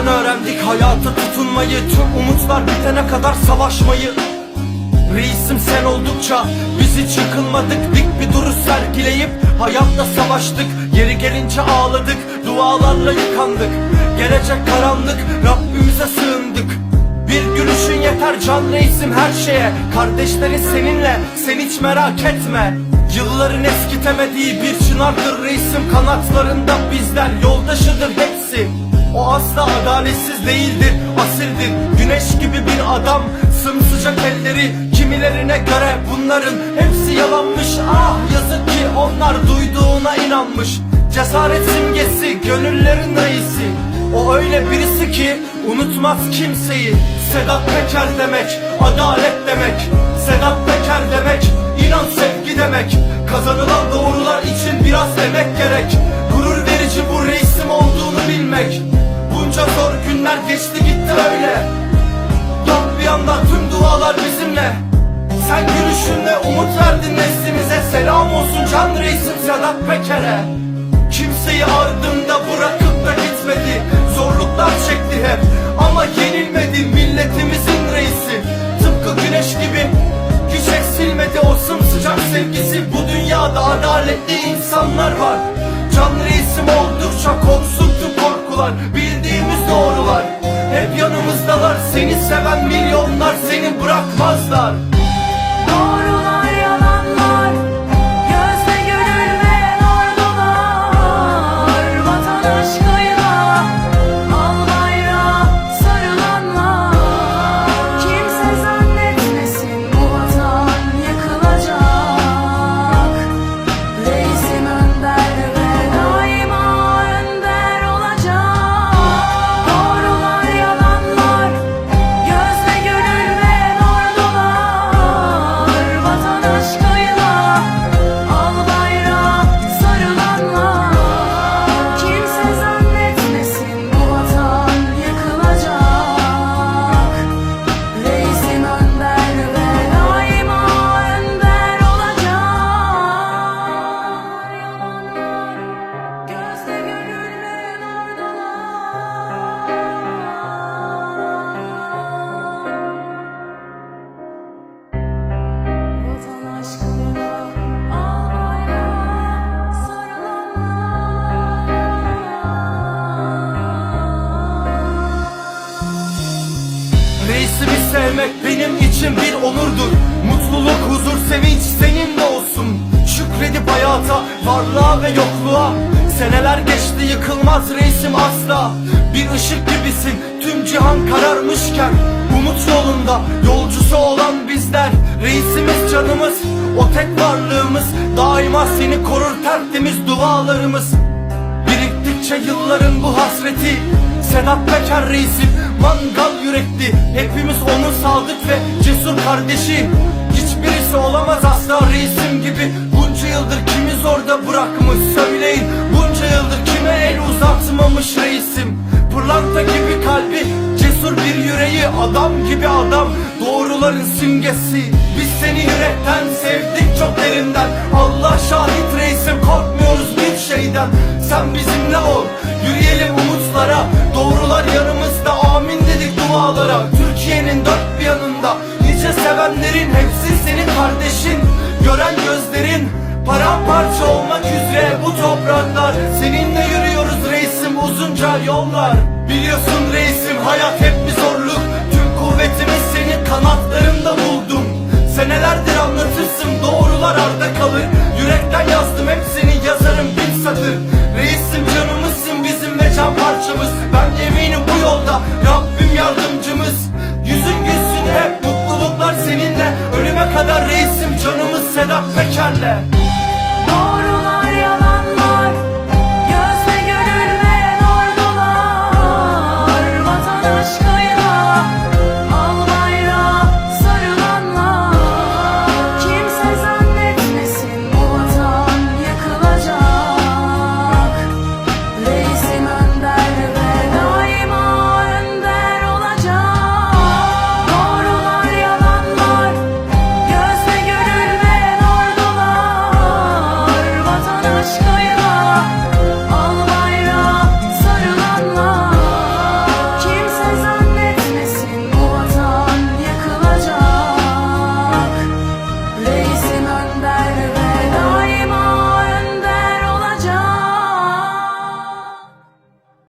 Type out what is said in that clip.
Senden öğrendik hayata tutunmayı Tüm umutlar bitene kadar savaşmayı. Reisim sen oldukça biz hiç yıkılmadık Dik bir duruş sergileyip hayatla savaştık. Yeri gelince ağladık dualarla yıkandık. Gelecek karanlık Rabbimize sığındık. Bir gülüşün yeter can reisim her şeye. Kardeşlerin seninle sen hiç merak etme. Yılların eskitemediği bir çınardır reisim Kanatlarında bizler yoldaşıdır hepsi o asla adaletsiz değildir, asildir Güneş gibi bir adam, sımsıcak elleri Kimilerine göre bunların hepsi yalanmış. Ah yazık ki onlar duyduğuna inanmış. Cesaret simgesi, gönüllerin reisi. O öyle birisi ki unutmaz kimseyi. Sedat Peker demek, adalet demek. Sedat Peker demek, inan sevgi demek. Kazanılan doğrular için biraz emek gerek umut verdin neslimize Selam olsun can reisim Sedat Peker'e. Kimseyi ardında bırakıp da gitmedi Zorluklar çekti hep. Ama yenilmedi Milletimizin reisi. Tıpkı güneş gibi hiç eksilmedi o sımsıcak sevgisi. Bu dünyada adaletli insanlar var. Can reisim oldukça korksun tüm korkular. Bildiğimiz doğrular Hep yanımızdalar Seni seven milyonlar seni bırakmazlar Reisimi sevmek benim için bir onurdur. Mutluluk, huzur, sevinç seninle olsun. Şükredip hayata, varlığa ve yokluğa. Seneler geçti yıkılmaz reisim asla. Bir ışık gibisin tüm cihan kararmışken. Umut yolunda yolcusu olan bizler. Reisimiz canımız, o tek varlığımız. Daima seni korur tertemiz dualarımız. Biriktikçe yılların bu hasreti Sedat Peker reisim mangal yürekli. Hepimiz onun sadık ve cesur kardeşi. Hiçbirisi olamaz asla reisim gibi. Bunca yıldır kimi zorda bırakmış söyleyin. Bunca yıldır kime el uzatmamış reisim? Pırlanta gibi kalbi cesur bir yüreği. Adam gibi adam doğruların simgesi. Biz seni yürekten sevdik çok derinden. Allah şahit reisim korkmuyoruz bir şeyden. Sen bizimle Nice sevenlerin hepsi senin kardeşin. Gören gözlerin paramparça olmak üzere bu topraklar. Seninle yürüyoruz reisim uzunca yollar. Biliyorsun reisim hayat hep bir zorluk. Tüm kuvvetimi senin kanatlarında buldum. Senelerdir anlatırsın doğrular arda kalır. Yürekten yazdım hepsini reisim canımız Sedat Peker'le